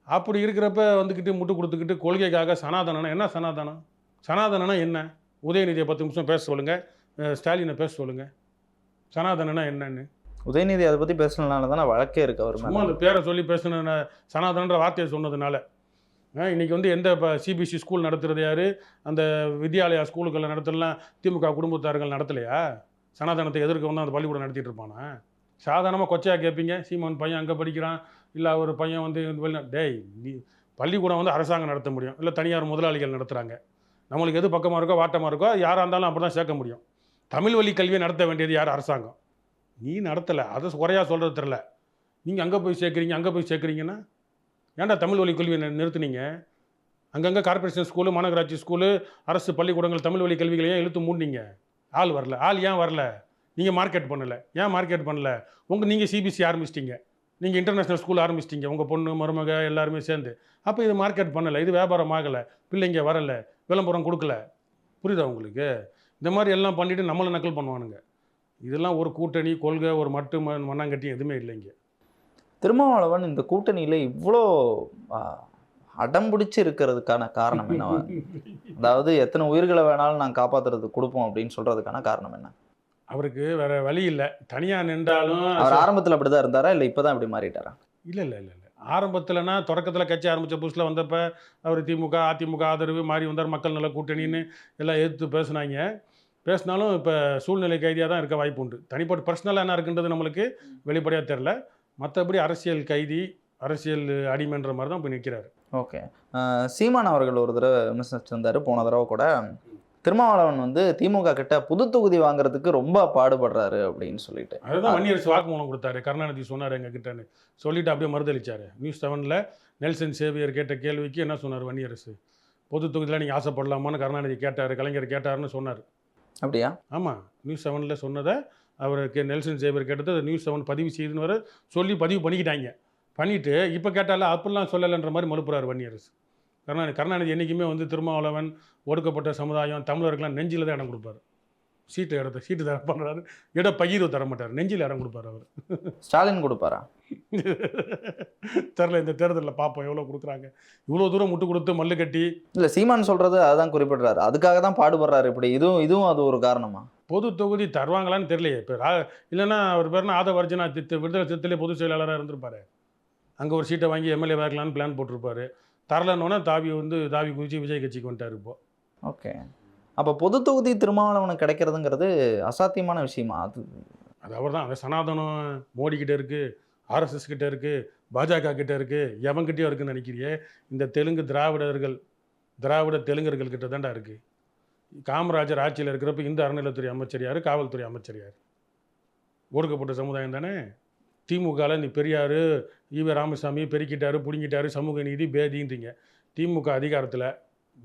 அப்படி இருக்கிறப்ப வந்துக்கிட்டு முட்டு கொடுத்துக்கிட்டு கொள்கைக்காக சனாதனம் என்ன சனாதனம்? சனாதனனா என்ன? உதயநிதியை பத்து நிமிஷம் பேச சொல்லுங்கள் ஸ்டாலினை பேச சொல்லுங்கள் சனாதனனா என்னன்னு. உதயநிதி அதை பத்தி பேசுனதுனால தானே வழக்கே இருக்கு அவர் சும்மா பேரை சொல்லி பேசின சனாதனன்ற வார்த்தையை சொன்னதுனால. இன்றைக்கி வந்து எந்த இப்போ சிபிஎஸ்சி ஸ்கூல் நடத்துறது யார்? அந்த வித்யாலயா ஸ்கூலுக்களை நடத்தலாம் திமுக குடும்பத்தார்கள் நடத்தலையா? சனாதனத்தை எதிர்க்க வந்து அந்த பள்ளிக்கூடம் நடத்திட்டு இருப்பானா? சாதாரணமாக கொச்சையாக கேட்பீங்க சீமான் பையன் அங்கே படிக்கிறான். இல்லை ஒரு பையன் வந்து வெளிநா டேய் நீ பள்ளிக்கூடம் வந்து அரசாங்கம் நடத்த முடியும். இல்லை தனியார் முதலாளிகள் நடத்துகிறாங்க நம்மளுக்கு எது பக்கமாக இருக்கோ வாட்டமாக இருக்கோ யாராக இருந்தாலும் அப்படி தான் சேர்க்க முடியும். தமிழ் வழி கல்வியை நடத்த வேண்டியது யார்? அரசாங்கம். நீ நடத்தலை. அதை குறையாக சொல்கிறது தெரில நீங்கள் அங்கே போய் சேர்க்குறீங்க அங்கே போய் சேர்க்குறீங்கன்னா ஏன்டா தமிழ் வழி கல்வியை நிறுத்துனீங்க? அங்கங்கே கார்ப்பரேஷன் ஸ்கூலு மாநகராட்சி ஸ்கூலு அரசு பள்ளிக்கூடங்கள் தமிழ் வழி கல்விகளை ஏன் இழுத்து மூடினீங்க? ஆள் வரல. ஆள் ஏன் வரல? நீங்கள் மார்க்கெட் பண்ணலை. ஏன் மார்க்கெட் பண்ணல? உங்கள் நீங்கள் சிபிஎஸ்சி ஆரம்பிச்சிட்டிங்க. நீங்கள் இன்டர்நேஷ்னல் ஸ்கூல் ஆரம்பிச்சிட்டிங்க. உங்கள் பொண்ணு மருமக எல்லாருமே சேர்ந்து. அப்போ இது மார்க்கெட் பண்ணலை. இது வியாபாரம் ஆகலை. பிள்ளைங்க வரல. விளம்பரம் கொடுக்கல. புரியுதா உங்களுக்கு? இந்த மாதிரி எல்லாம் பண்ணிவிட்டு நம்மளை நக்கல் பண்ணுவானுங்க. இதெல்லாம் ஒரு கூட்டணி கொள்கை ஒரு மட்டு மண்ணாங்கட்டி எதுவுமே இல்லைங்க. திருமாவளவன் இந்த கூட்டணியில இவ்வளோ ஆ, அடம் பிடிச்சு இருக்கிறதுக்கான காரணம் என்ன அதாவது எத்தனை உயிர்களை வேணாலும் நான் காப்பாத்துறதுக்கு கொடுப்போம் அப்படின்னு சொல்றதுக்கான காரணம் என்ன? அவருக்கு வேற வழி இல்லை. தனியாக நின்றாலும் அவர் ஆரம்பத்துல அப்படிதான் இருந்தாரா? இல்ல இப்பதான் இப்படி மாறிட்டாரா? இல்லை இல்லை இல்லை இல்லை. ஆரம்பத்தில்னா தொடக்கத்தில் கட்சி ஆரம்பித்த புதுசில் வந்தப்ப அவர் திமுக அதிமுக ஆதரவு மாறி வந்தார் மக்கள் நல கூட்டணின்னு எல்லாம் எதிர்த்து பேசுனாங்க. பேசினாலும் இப்போ சூழ்நிலை கைதியாக தான் இருக்க வாய்ப்பு உண்டு. தனிப்பட்ட பர்சனலாக என்ன இருக்குன்றது நம்மளுக்கு வெளிப்படையாக தெரில மற்றபடி அரசியல் கைதி அரசியல் அடிமைன்ற மாதிரி தான் இப்போ நிற்கிறாரு ஓகே சீமான் அவர்கள் ஒரு தடவை விமர்சிச்சிருந்தாரு போன தடவை கூட. திருமாவளவன் வந்து திமுக கிட்ட புது தொகுதி வாங்குறதுக்கு ரொம்ப பாடுபடுறாரு அப்படின்னு சொல்லிட்டு. அதுதான் வன்னியரசு வாக்குமூலம் கொடுத்தாரு. கருணாநிதி சொன்னார் எங்ககிட்டன்னு. சொல்லிட்டு அப்படியே மறுதளிச்சாரு. நியூஸ் செவனில் நெல்சன் சேவியர் கேட்ட கேள்விக்கு என்ன சொன்னார் வன்னியரசு? பொது தொகுதியில் நீங்கள் ஆசைப்படலாமான்னு கருணாநிதி கேட்டார் கலைஞர் கேட்டாருன்னு சொன்னார். அப்படியா? ஆமாம் நியூஸ் செவனில் சொன்னதை அவருக்கு நெல்சன் சேவியர் கேட்டது நியூஸ் செவன் பதிவு செய்துன்னு வர சொல்லி பதிவு பண்ணிக்கிட்டாங்க. பண்ணிவிட்டு இப்போ கேட்டால அப்படிலாம் சொல்லலைன்ற மாதிரி மறுப்புறாரு வன்னியரசு. கருணாநிதி கருணாநிதி என்றைக்குமே வந்து திருமாவளவன் ஒடுக்கப்பட்ட சமுதாயம் தமிழருக்கெல்லாம் நெஞ்சில் தான் இடம் கொடுப்பாரு. சீட்டு இடத்த சீட்டு தர பண்ணுறாரு இட பகிர்வு தர மாட்டார். நெஞ்சில் இடம் கொடுப்பாரு அவர். ஸ்டாலின் கொடுப்பாரா? தெரில இந்த தேர்தலில் பார்ப்போம் எவ்வளோ கொடுக்குறாங்க. இவ்வளோ தூரம் முட்டு கொடுத்து மல்லு கட்டி இல்ல சீமான் சொல்றது அதான் குறிப்பிடுறாரு. அதுக்காக தான் பாடுபடுறாரு இப்படி. இதுவும் இதுவும் அது ஒரு காரணமா? பொது தொகுதி தருவாங்களான்னு தெரியலையே. இப்போ இல்லைன்னா அவர் பேர்னா ஆதவ அர்ஜுனா தித்து விடுதலை சித்திலே பொதுச் செயலாளராக இருந்திருப்பாரு. அங்கே ஒரு சீட்டை வாங்கி எம்எல்ஏ வாக்கலான்னு பிளான் போட்டிருப்பாரு. தரலன்னொன்னே தாவி வந்து தாவி குதிச்சு விஜய் கட்சிக்கு வந்துட்டார் இப்போ. ஓகே. அப்ப பொது தொகுதி திருமாவளவனுக்கு கிடைக்கிறதுங்கிறது அசாத்தியமான விஷயமா? அது அது அவர் தான் சனாதனம் மோடி கிட்ட இருக்குது ஆர்எஸ்எஸ் கிட்ட இருக்குது பாஜக கிட்ட இருக்குது எவன்கிட்டயும் இருக்குன்னு நினைக்கிறியே. இந்த தெலுங்கு திராவிடர்கள் திராவிட தெலுங்கர்கள் கிட்ட தான்டா இருக்குது காமராஜர் ஆட்சியில் இருக்கிறப்ப இந்த அறநிலைத்துறை அமைச்சர் யார்? காவல்துறை அமைச்சர் யார்? ஒடுக்கப்பட்ட சமுதாயம் தானே? திமுகவில் நீ பெரியார் ஈவ ராமசாமி பெருக்கிட்டாரு பிடுங்கிட்டாரு சமூக நீதி பேதின்றீங்க. திமுக அதிகாரத்தில்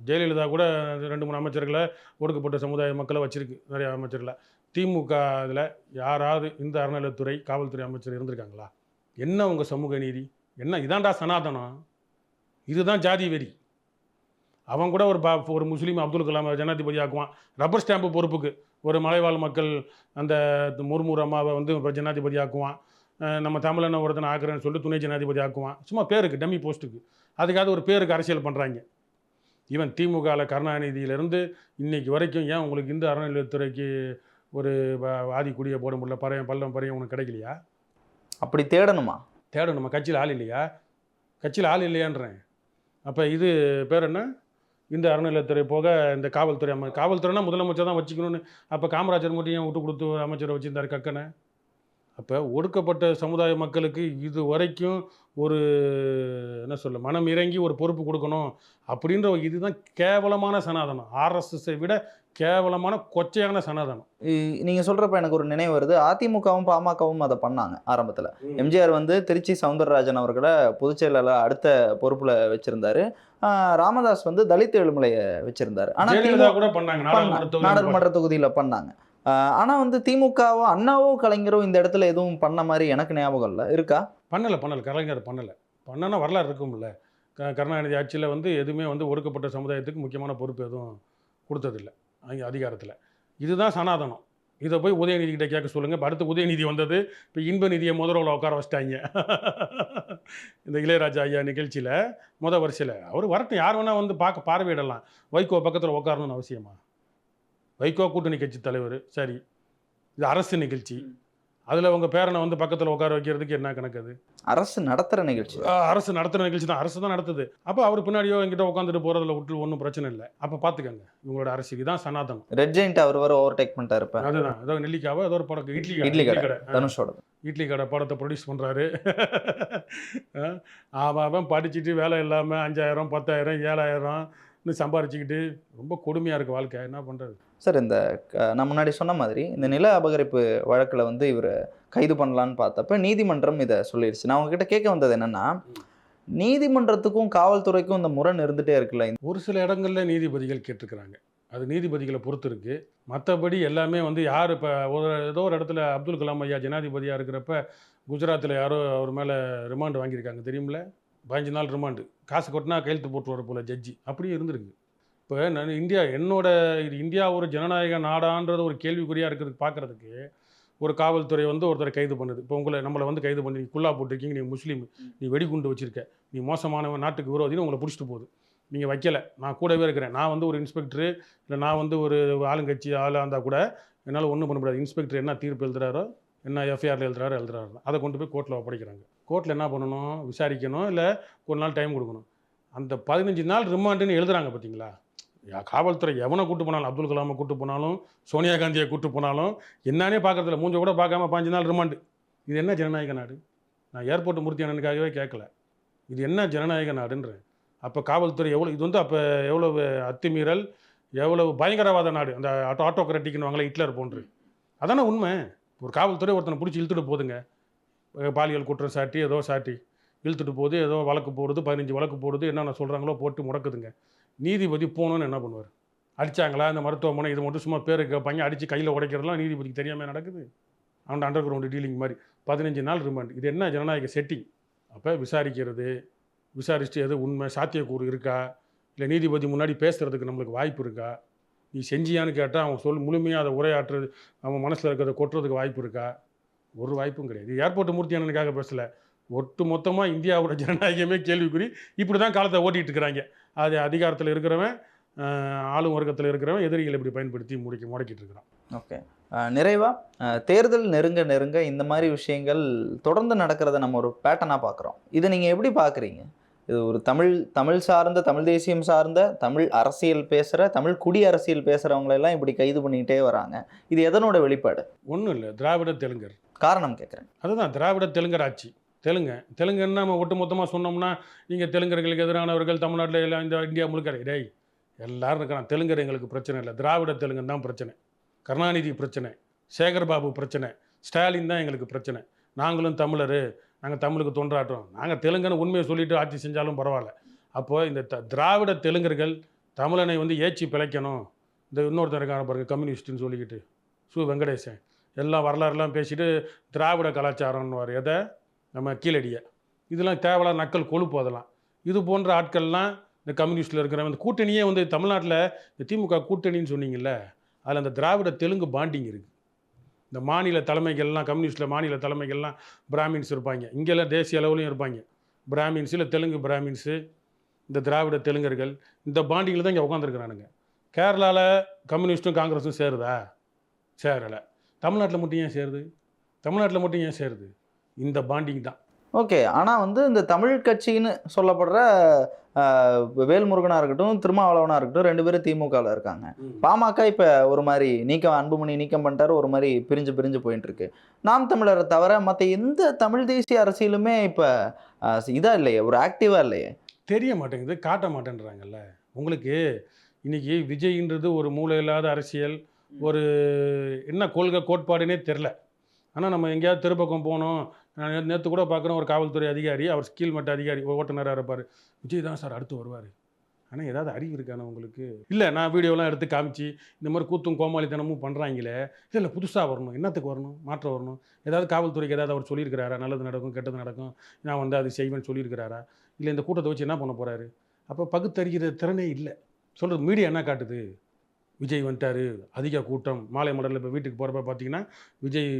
ஜெயலலிதா கூட ரெண்டு மூணு அமைச்சர்களை ஒடுக்கப்பட்ட சமுதாய மக்களை வச்சுருக்கு நிறைய அமைச்சர்களை. திமுக இதில் யாராவது இந்த அறநிலைத்துறை காவல்துறை அமைச்சர் இருந்திருக்காங்களா? என்ன உங்கள் சமூக நீதி? என்ன இதான்டா சனாதனம்? இதுதான் ஜாதி வெறி. அவன் கூட ஒரு பா ஒரு முஸ்லீம் அப்துல் கலாம் ஜனாதிபதி ஆக்குவான். ரப்பர் ஸ்டாம்பு பொறுப்புக்கு. ஒரு மலைவாழ் மக்கள் அந்த முர்முர் அம்மாவை வந்து ஜனாதிபதி ஆக்குவான். நம்ம தமிழனை ஒருத்தனை ஆக்குறேன்னு சொல்லிட்டு துணை ஜனாதிபதி ஆக்குவான். சும்மா பேருக்கு டம்மி போஸ்ட்டுக்கு. அதுக்காக ஒரு பேருக்கு அரசியல் பண்ணுறாங்க ஈவன் திமுகவில் கருணாநிதியிலேருந்து இன்னைக்கு வரைக்கும் ஏன் உங்களுக்கு இந்த அறநிலையத்துறைக்கு ஒரு வ- வாதி குடியை போட முடியல? பறையன் பள்ளம் பறையன் உனக்கு கிடைக்கலையா? அப்படி தேடணுமா? தேடும் நம்ம கட்சியில் ஆள் இல்லையா? கட்சியில் ஆள் இல்லையான்றேன். அப்போ இது பேர் என்ன? இந்த அறநிலையத்துறை போக இந்த காவல்துறை அமை காவல்துறைனா முதலமைச்சர் தான் வச்சுக்கணும்னு. அப்போ காமராஜர் மட்டும் ஏன் விட்டு கொடுத்து ஒரு அமைச்சரை வச்சுருந்தார் கக்கனை? அப்போ ஒடுக்கப்பட்ட சமுதாய மக்களுக்கு இது வரைக்கும் ஒரு என்ன சொல்ல மனம் இறங்கி ஒரு பொறுப்பு கொடுக்கணும் அப்படின்ற இதுதான் கேவலமான சனாதனம். ஆர்எஸ்எஸை விட கேவலமான கொச்சையான சனாதனம். நீங்க சொல்றப்ப எனக்கு ஒரு நினைவு வருது. அதிமுகவும் பாமகவும் அதை பண்ணாங்க ஆரம்பத்துல. எம்ஜிஆர் வந்து திருச்சி சவுந்தரராஜன் அவர்களை பொதுச் செயலாளர் அடுத்த பொறுப்புல வச்சிருந்தாரு. ராமதாஸ் வந்து தலித் எழுமலையை வச்சிருந்தாரு. ஆனா கூட பண்ணாங்க. நாடாளுமன்ற தொகுதியில பண்ணாங்க. ஆஹ் ஆனா வந்து திமுகவோ அண்ணாவோ கலைஞரோ இந்த இடத்துல எதுவும் பண்ண மாதிரி எனக்கு ஞாபகம் இல்ல. இருக்கா? பண்ணலை பண்ணலை. கலைஞர் பண்ணலை. பண்ணனா வரலாறு இருக்கும்ல. க கருணாநிதி ஆட்சியில் வந்து எதுவுமே வந்து ஒடுக்கப்பட்ட சமுதாயத்துக்கு முக்கியமான பொறுப்பு எதுவும் கொடுத்ததில்ல. அதிகாரத்தில். இதுதான் சனாதனம். இதை போய் உதயநிதி கிட்ட கேட்க சொல்லுங்கள் இப்போ அடுத்து உதயநிதி வந்தது. இப்போ இன்ப நிதியை முதல்ல உட்கார வச்சிட்டாங்க. இந்த இளையராஜா ஐயா நிகழ்ச்சியில் முத வரிசையில் அவர் வரட்டும். யார் வேணால் வந்து பார்க்க பார்வையிடலாம். வைகோ பக்கத்தில் உட்காரணும்னு அவசியமா? வைகோ கூட்டணி கட்சி தலைவர். சரி. இது அரசு நிகழ்ச்சி. அதில் உங்கள் பேரனை வந்து பக்கத்தில் உட்கார வைக்கிறதுக்கு என்ன கணக்கு அது? அரசு நடத்துற நிகழ்ச்சி. அரசு நடத்துகிற நிகழ்ச்சி தான். அரசு தான் நடத்துது. அப்போ அவர் பின்னாடியோ எங்கிட்ட உட்காந்துட்டு போகிறதுல விட்டு ஒன்றும் பிரச்சனை இல்லை. அப்போ பார்த்துக்கங்க இவங்களோட அரசியல் தான் சனாதனம். ரெட் ஜெயிண்ட் அவர் வர ஓவர்டேக் பண்ணிட்டாரு இப்ப. அதுதான். ஏதோ நெல்லிக்காவோ ஏதோ ஒரு படம் இட்லி இட்லி கடை. தனுஷோட இட்லி கடை படத்தை ப்ரொடியூஸ் பண்ணுறாரு அவன் அவன் படிச்சுட்டு வேலை இல்லாமல் அஞ்சாயிரம் பத்தாயிரம் ஏழாயிரம் சம்பாரிச்சுக்கிட்டு ரொம்ப கொடுமையாக இருக்குது வாழ்க்கை. என்ன பண்ணுறது சார் இந்த க- நான் முன்னாடி சொன்ன மாதிரி இந்த நில அபகரிப்பு வழக்கில் வந்து இவர் கைது பண்ணலான்னு பார்த்தப்ப நீதிமன்றம் இதை சொல்லிடுச்சு நான் உங்ககிட்ட கேட்க வந்தது என்னென்னா நீதிமன்றத்துக்கும் காவல்துறைக்கும் இந்த முரண் இருந்துகிட்டே இருக்குல்ல ஒரு சில இடங்களில் நீதிபதிகள் கேட்டிருக்கிறாங்க அது நீதிபதிகளை பொறுத்து இருக்குது மற்றபடி எல்லாமே வந்து யார் இப்போ ஒரு ஏதோ ஒரு இடத்துல அப்துல் கலாம் ஐயா ஜனாதிபதியாக இருக்கிறப்ப குஜராத்தில் யாரோ அவர் மேலே ரிமாண்டு வாங்கியிருக்காங்க தெரியுமில்ல பதினஞ்சு நாள் ரிமாண்டு. காசு கொட்டினா கையெழுத்து போட்டுருவார் போல ஜட்ஜி. அப்படியே இருந்திருக்கு. இப்போ நான் இந்தியா என்னோட இது இந்தியா ஒரு ஜனநாயக நாடான்றது ஒரு கேள்விக்குறியாக இருக்கிறது பார்க்குறதுக்கு ஒரு காவல்துறை வந்து ஒருத்தரை கைது பண்ணுது. இப்போ உங்களை நம்மளை வந்து கைது பண்ணி நீ குல்லா போட்டிருக்கீங்க நீ முஸ்லீம் நீ வெடிகுண்டு வச்சிருக்க. நீ மோசமானவன் நாட்டுக்கு விரோதின்னு உங்களை பிடிச்சிட்டு போகுது. நீங்கள் வைக்கல. நான் கூடவே இருக்கிறேன். நான் வந்து ஒரு இன்ஸ்பெக்டரு இல்லை நான் வந்து ஒரு ஆளுங்கட்சி ஆளாக இருந்தால் கூட என்னால் ஒன்றும் பண்ண முடியாது. இன்ஸ்பெக்டர் என்ன தீர்ப்பு எழுதுறாரோ என்ன எஃப்ஐஆரில் எழுதுறாரோ எழுதுறாரு. அதை கொண்டு போய் கோர்ட்டில் ஒப்படைக்கிறாங்க. கோர்ட்டில் என்ன பண்ணணும்? விசாரிக்கணும் இல்லை ஒரு நாள் டைம் கொடுக்கணும். அந்த பதினஞ்சு நாள் ரிமாண்டுன்னு எழுதுறாங்க பார்த்தீங்களா காவல்துறை எவனை கூட்டு போனாலும் அப்துல் கலாமை கூட்டு போனாலும் சோனியா காந்தியை கூட்டு போனாலும் என்னன்னே பார்க்கறதில்ல. மூஞ்ச கூட பார்க்காம பாஞ்சு நாள் ரிமாண்டு. இது என்ன ஜனநாயக நாடு? நான் ஏர்போர்ட் மூர்த்தி அண்ணனுக்காகவே கேட்கல. இது என்ன ஜனநாயக நாடுன்றேன் அப்போ காவல்துறை எவ்வளோ இது வந்து அப்போ எவ்வளவு அத்துமீறல் எவ்வளவு பயங்கரவாத நாடு? அந்த ஆட்டோ ஆட்டோக்ராட்டிக்னு ஹிட்லர் போன்று. அதானே உண்மை? ஒரு காவல்துறை ஒருத்தனை பிடிச்சி இழுத்துட்டு போகுதுங்க பாலியல் குற்றம் சாட்டி ஏதோ சாட்டி. இழுத்துட்டு போகுது ஏதோ வழக்கு போடுறது பதினஞ்சு வழக்கு போடுது என்னென்ன சொல்கிறாங்களோ போட்டு முடக்குதுங்க. நீதிபதி போகணுன்னு என்ன பண்ணுவார்? அடிச்சாங்களா? இந்த மருத்துவமனை இது மட்டும் சும்மா பேருக்கு பையன் அடித்து கையில் உடைக்கிறதுலாம் நீதிபதிக்கு தெரியாமல் நடக்குது? அவன் அண்டர் கிரவுண்டு டீலிங் மாதிரி. பதினஞ்சு நாள் ரிமாண்ட் இது என்ன ஜனநாயக செட்டிங் அப்போ விசாரிக்கிறது விசாரிச்சுட்டு எது உண்மை சாத்தியக்கூறு இருக்கா? இல்லை நீதிபதி முன்னாடி பேசுகிறதுக்கு நம்மளுக்கு வாய்ப்பு இருக்கா? நீ செஞ்சியான்னு கேட்டால் அவன் சொல் முழுமையாக அதை உரையாற்றுறது அவன் மனசில் இருக்கிறத கொட்டுறதுக்கு வாய்ப்பு இருக்கா? ஒரு வாய்ப்பும் கிடையாது. ஏர்போர்ட் மூர்த்தி அண்ணனுக்காக பேசலை. ஒட்டு மொத்தமாக இந்தியாவோட ஜனநாயகமே கேள்விக்குறி. இப்படி தான் காலத்தை ஓட்டிகிட்டு இருக்கிறாங்க. அது அதிகாரத்தில் இருக்கிறவன் ஆளும் வர்க்கத்தில் இருக்கிறவன் எதிரிகளை இப்படி பயன்படுத்தி முடிக்க முடக்கிட்டு இருக்கிறான். ஓகே. நிறைவா அஹ், தேர்தல் நெருங்க நெருங்க இந்த மாதிரி விஷயங்கள் தொடர்ந்து நடக்கிறத நம்ம ஒரு பேட்டர்னாக பார்க்குறோம். இதை நீங்கள் எப்படி பார்க்குறீங்க? இது ஒரு தமிழ் தமிழ் சார்ந்த தமிழ் தேசியம் சார்ந்த தமிழ் அரசியல் பேசுகிற தமிழ் குடி அரசியல் பேசுகிறவங்களெல்லாம் இப்படி கைது பண்ணிக்கிட்டே வராங்க. இது எதனோட வெளிப்பாடு? ஒன்றும் இல்லை திராவிட தெலுங்கர். காரணம் கேட்குறேன் அதுதான் திராவிட தெலுங்கர் ஆட்சி. தெலுங்கு. தெலுங்குன்னு நம்ம ஒட்டு மொத்தமாக சொன்னோம்னா நீங்கள் தெலுங்கர்களுக்கு எதிரானவர்கள் தமிழ்நாட்டில் எல்லாம் இந்த இந்தியா முழுக்க டேய் எல்லாரும் இருக்கிறான் தெலுங்கர் எங்களுக்கு பிரச்சனை இல்லை. திராவிட தெலுங்குன்னு தான் பிரச்சனை. கருணாநிதி பிரச்சனை. சேகர் பாபு பிரச்சனை. ஸ்டாலின் தான் எங்களுக்கு பிரச்சனை. நாங்களும் தமிழர். நாங்கள் தமிழுக்கு தொண்டாட்டுறோம் நாங்கள் தெலுங்குன்னு உண்மையை சொல்லிட்டு ஆட்சி செஞ்சாலும் பரவாயில்ல. அப்போது இந்த த திராவிட தெலுங்கர்கள் தமிழனை வந்து ஏச்சி பிழைக்கணும். இந்த இன்னொருத்தர் இருக்காங்க பாருங்கள் கம்யூனிஸ்ட்டுன்னு சொல்லிக்கிட்டு. சு வெங்கடேசன். எல்லாம் வரலாறுலாம் பேசிட்டு திராவிட கலாச்சாரம்னு எதை? நம்ம கீழடியை. இதெல்லாம் தேவையில்லாத நக்கல் கொழுப்பு அதெல்லாம். இது போன்ற ஆட்கள்லாம் இந்த கம்யூனிஸ்ட்டில் இருக்கிறவங்க இந்த கூட்டணியே வந்து தமிழ்நாட்டில் இந்த திமுக கூட்டணின்னு சொன்னீங்கல்ல அதில் அந்த திராவிட தெலுங்கு பாண்டிங் இருக்குது இந்த மாநில தலைமைகள்லாம் கம்யூனிஸ்டில் மாநில தலைமைகள்லாம் பிராமின்ஸ் இருப்பாங்க. இங்கெல்லாம் தேசிய அளவுலையும் இருப்பாங்க. பிராமின்ஸு இல்லை தெலுங்கு பிராமின்ஸு இந்த திராவிட தெலுங்கர்கள் இந்த பாண்டிங்கில் தான் இங்கே உட்காந்துருக்குறானுங்க கேரளாவில் கம்யூனிஸ்ட்டும் காங்கிரஸும் சேருதா? சேரலை. தமிழ்நாட்டில் மட்டும் ஏன் சேருது? தமிழ்நாட்டில் மட்டும் ஏன் சேருது? இந்த பாண்டிங் தான். ஓகே ஆனால் வந்து இந்த தமிழ் கட்சின்னு சொல்லப்படுற வேல்முருகனாக இருக்கட்டும் திருமாவளவனாக இருக்கட்டும் ரெண்டு பேரும் திமுகவில் இருக்காங்க. பாமக இப்போ ஒரு மாதிரி நீக்கம் அன்புமணி நீக்கம் பண்ணிட்டாரு ஒரு மாதிரி பிரிஞ்சு பிரிஞ்சு போயிட்டு இருக்கு நாம் தமிழரை தவிர மற்ற எந்த தமிழ் தேசிய அரசியலுமே இப்போ இதாக இல்லையே ஒரு ஆக்டிவாக இல்லையே? தெரிய மாட்டேங்குது காட்ட மாட்டேன்றாங்கல்ல. உங்களுக்கு இன்னைக்கு விஜய்ன்றது ஒரு மூளை இல்லாத அரசியல் ஒரு என்ன கொள்கை கோட்பாடுனே தெரில. ஆனால் நம்ம எங்கேயாவது தெருப்பக்கம் போனோம் நான் நேற்று கூட பார்க்குறோம் ஒரு காவல்துறை அதிகாரி அவர் ஸ்கீல் மட்ட அதிகாரி ஓட்டுநராக இருப்பார். விஜய் தான் சார் அடுத்து வருவார். ஆனால் ஏதாவது அறிவு இருக்கானே உங்களுக்கு? இல்லை நான் வீடியோலாம் எடுத்து காமிச்சு இந்த மாதிரி கூத்தும் கோமாளித்தனமும் பண்ணுறாங்களே இல்லை புதுசாக வரணும் என்னத்துக்கு வரணும் மாற்றம் வரணும்? ஏதாவது காவல்துறைக்கு ஏதாவது அவர் சொல்லியிருக்கிறாரா? நல்லது நடக்கும் கெட்டது நடக்கும் நான் வந்து அது செய்வேன்னு சொல்லியிருக்கிறாரா? இல்லை இந்த கூட்டத்தை வச்சு என்ன பண்ண போகிறாரு அப்போ பகுத்தறிகிற திறனே இல்லை. சொல்கிறது மீடியா என்ன காட்டுது? விஜய் வந்துட்டார் அதிக கூட்டம் மாலை மடலில் இப்போ வீட்டுக்கு போகிறப்ப பார்த்தீங்கன்னா விஜய்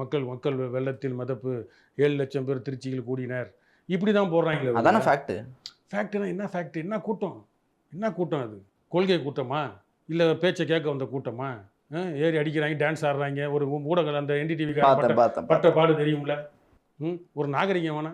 மக்கள் மக்கள் வெள்ளத்தில் மதப்பு ஏழு லட்சம் பேர் திருச்சியில் கூடினர். இப்படி தான் போடுறாங்களே அதான ஃபேக்ட் ஃபேக்ட்னா என்ன ஃபேக்ட் என்ன கூட்டம்? என்ன கூட்டம் அது? கொள்கை கூட்டமா? இல்லை பேச்சை கேட்க வந்த கூட்டமா? ஏறி அடிக்கிறாங்க டான்ஸ் ஆடுறாங்க ஒரு ஊடகம் அந்த என்டிடிவி பட்ட பாடு தெரியும்ல? ம் ஒரு நாகரிகம் வேணா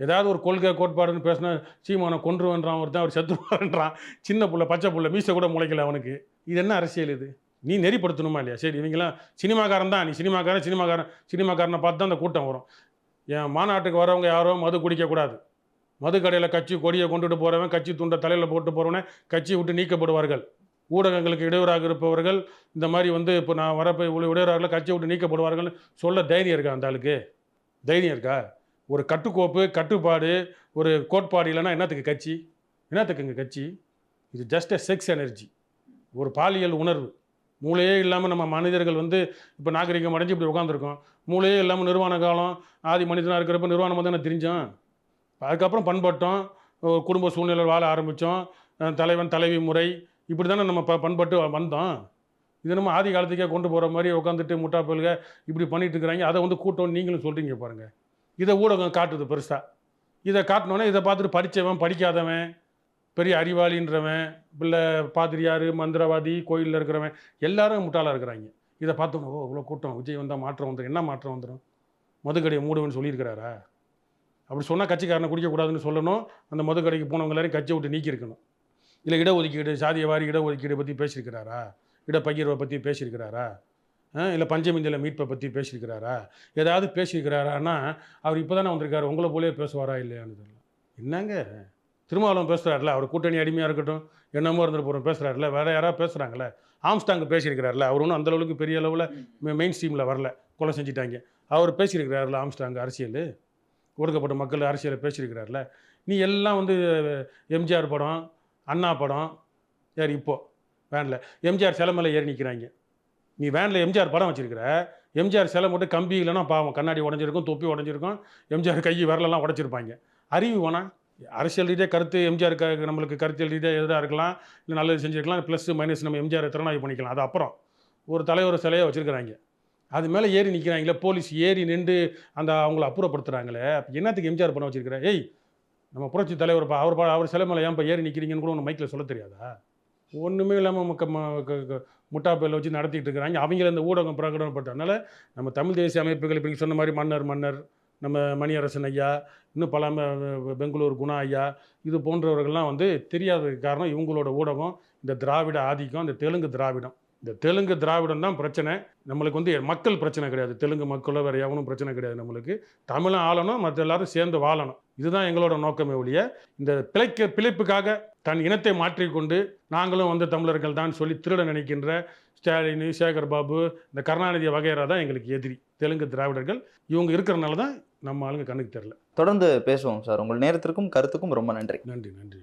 ஏதாவது ஒரு கொள்கை கோட்பாடுன்னு பேசினா சீமானை கொன்றுவன்றான் ஒருத்தன் அவர் சத்துருவான்றான் சின்ன புள்ள பச்சை புள்ள மீசை கூட முளைக்கல அவனுக்கு. இது என்ன அரசியல் இது? நீ நெறிப்படுத்தணுமா இல்லையா? சரி இவங்கெல்லாம் சினிமாக்காரன் தான். நீ சினிமாக்காரன் சினிமாக்காரன் சினிமாக்காரனை பார்த்து தான் அந்த கூட்டம் வரும். என் மாநாட்டுக்கு வரவங்க யாரோ மது குடிக்கக்கூடாது மது கடையில் கட்சி கொடியை கொண்டுட்டு போகிறவன் கட்சி துண்டை தலையில் போட்டு போகிறவனே கட்சி விட்டு நீக்கப்படுவார்கள். ஊடகங்களுக்கு இடையூறாக இருப்பவர்கள் இந்த மாதிரி வந்து இப்போ நான் வரப்போ இவ்வளோ இடையூறாக கட்சியை விட்டு நீக்கப்படுவார்கள் சொல்ல தைரியம் இருக்கா அந்த ஆளுக்கு? தைரியம் இருக்கா? ஒரு கட்டுக்கோப்பு கட்டுப்பாடு ஒரு கோட்பாடு இல்லைன்னா என்னத்துக்கு கட்சி? என்னத்துக்குங்க கட்சி? இது ஜஸ்ட் எ செக்ஸ் எனர்ஜி ஒரு பாலியல் உணர்வு. மூளையே இல்லாமல் நம்ம மனிதர்கள் வந்து இப்போ நாகரிகம் அடைஞ்சு இப்படி உட்காந்துருக்கோம் மூளையே இல்லாமல் நிர்வாண காலம் ஆதி மனிதனாக இருக்கிறப்ப நிர்வாணம் வந்து தெரிஞ்சோம். அதுக்கப்புறம் பண்பட்டோம் குடும்ப சூழ்நிலை வாழ ஆரம்பித்தோம் தலைவன் தலைவி முறை இப்படி தானே நம்ம ப பண்பட்டு வந்தோம். இது நம்ம ஆதி காலத்துக்கே கொண்டு போகிற மாதிரி உட்காந்துட்டு முட்டா பல்க இப்படி பண்ணிட்டு இருக்கிறாங்க அதை வந்து கூட்டம் நீங்களும் சொல்கிறீங்க பாருங்கள் இதை ஊடகம் காட்டுது பெருசாக இதை காட்டினோன்னே இதை பார்த்துட்டு படித்தவன் படிக்காதவன் பெரிய அறிவாளின்றவன் இல்லை பாதிரியார் மந்திரவாதி கோயிலில் இருக்கிறவன் எல்லாரும் முட்டாளாக இருக்கிறாங்க. இதை பார்த்தோம் ஓ இவ்வளோ கூட்டம். விஜய் வந்தால் மாற்றம் வந்துடும் என்ன மாற்றம் வந்துடும் மதுக்கடையை மூடுவேன்னு சொல்லியிருக்கிறாரா? அப்படி சொன்னால் கட்சிக்காரனை குடிக்கக்கூடாதுன்னு சொல்லணும். அந்த மதுக்கடைக்கு போனவங்க எல்லாரையும் கட்சியை விட்டு நீக்கியிருக்கணும். இல்லை இடஒதுக்கீடு சாதிய வாரி இடஒதுக்கீடு பற்றி பேசியிருக்கிறாரா? இடப்பகிர்வை பற்றி பேசியிருக்கிறாரா? இல்லை பஞ்சமிந்தில மீட்பை பற்றி பேசியிருக்கிறாரா? ஏதாவது பேசியிருக்கிறாரான்னா அவர் இப்போ தானே வந்திருக்காரு. உங்களை போலே பேசுவாரா இல்லையான்னு தெரியல. என்னங்க? திருமாவளவன் பேசுகிறாருல அவர் கூட்டணி அடிமையாக இருக்கட்டும் என்னமோ இருந்துட்டு போகிறோம் பேசுகிறாருல வேறு யாராவது பேசுகிறாங்களே ஆம்ஸ்டாங் பேசியிருக்கிறாருல அவர் ஒன்றும் அந்தளவுக்கு பெரிய அளவில் மெயின் ஸ்ட்ரீமில் வரல கொலை செஞ்சிட்டாங்க. அவர் பேசியிருக்கிறாருல ஆம்ஸ்டாங் அரசியல் ஒடுக்கப்பட்ட மக்கள் அரசியலை பேசியிருக்கிறாருல. நீ எல்லாம் வந்து எம்ஜிஆர் படம் அண்ணா படம் யார் இப்போது வேனில் எம்ஜிஆர் சிலை மேலே ஏறி நிற்கிறாங்க நீ வேனில் எம்ஜிஆர் படம் வச்சிருக்கிற எம்ஜிஆர் சிலை மட்டும் கம்பி இல்லைன்னா பாவம் கண்ணாடி உடஞ்சிருக்கும் தொப்பி உடஞ்சிருக்கும் எம்ஜிஆர் கை விரலெல்லாம் உடச்சிருப்பாங்க. அறிவு வேணாம் அரசியல் ரீதியாக கருத்து எம்ஜிஆர் க நம்மளுக்கு கருத்தியல் ரீதியாக எதிராக இருக்கலாம் இல்லை நல்லது செஞ்சுருக்கலாம் ப்ளஸ் மைனஸ் நம்ம எம்ஜிஆர் திறனாய்வு பண்ணிக்கலாம். அது அப்புறம் ஒரு தலைவர் சிலையை வச்சுருக்கிறாங்க. அது மேலே ஏறி நிற்கிறாங்களே போலீஸ் ஏறி நின்று அந்த அவங்கள அப்புறப்படுத்துகிறாங்களே அப்போ என்னத்துக்கு எம்ஜிஆர் பண்ண வச்சுருக்கிறேன் ஏய் நம்ம புரட்சி தலைவர் பா அவர் பா அவர் சிலை மேலே ஏன் ஏறி நிற்கிறீங்கன்னு கூட ஒன்று மைக்கில் சொல்ல தெரியாதா? ஒன்றுமே இல்லாமல் மக்க ம- முட்டாப்பையில் வச்சு நடத்திட்டு இருக்கிறாங்க. அவங்கள இந்த ஊடகம் பிரகடனப்பட்டதுனால நம்ம தமிழ் தேசிய அமைப்புகள் இப்போ சொன்ன மாதிரி மன்னர் மன்னர் நம்ம மணியரசன் ஐயா இன்னும் பல பெங்களூர் குணா ஐயா இது போன்றவர்கள்லாம் வந்து தெரியாததுக்கு காரணம் இவங்களோட ஊடகம் இந்த திராவிட ஆதிக்கம் இந்த தெலுங்கு திராவிடம். இந்த தெலுங்கு திராவிடம் தான் பிரச்சனை. நம்மளுக்கு வந்து மக்கள் பிரச்சனை கிடையாது. தெலுங்கு மக்களோ வேறு எவனும் பிரச்சனை கிடையாது நம்மளுக்கு. தமிழும் ஆளணும் மற்ற எல்லாரும் சேர்ந்து வாழணும். இதுதான் எங்களோட நோக்கமே ஒழிய இந்த பிழைக்க பிழைப்புக்காக தன் இனத்தை மாற்றிக்கொண்டு நாங்களும் வந்து தமிழர்கள் தான் சொல்லி திருட நினைக்கின்ற ஸ்டாலின் சேகர் பாபு இந்த கருணாநிதி வகையரா தான் எங்களுக்கு எதிரி. தெலுங்கு திராவிடர்கள் இவங்க இருக்கிறனால தான் நம்ம ஆளுங்க கண்ணுக்கு தெரில தொடர்ந்து பேசுவோம் சார். உங்கள் நேரத்திற்கும் கருத்துக்கும் ரொம்ப நன்றி. நன்றி நன்றி.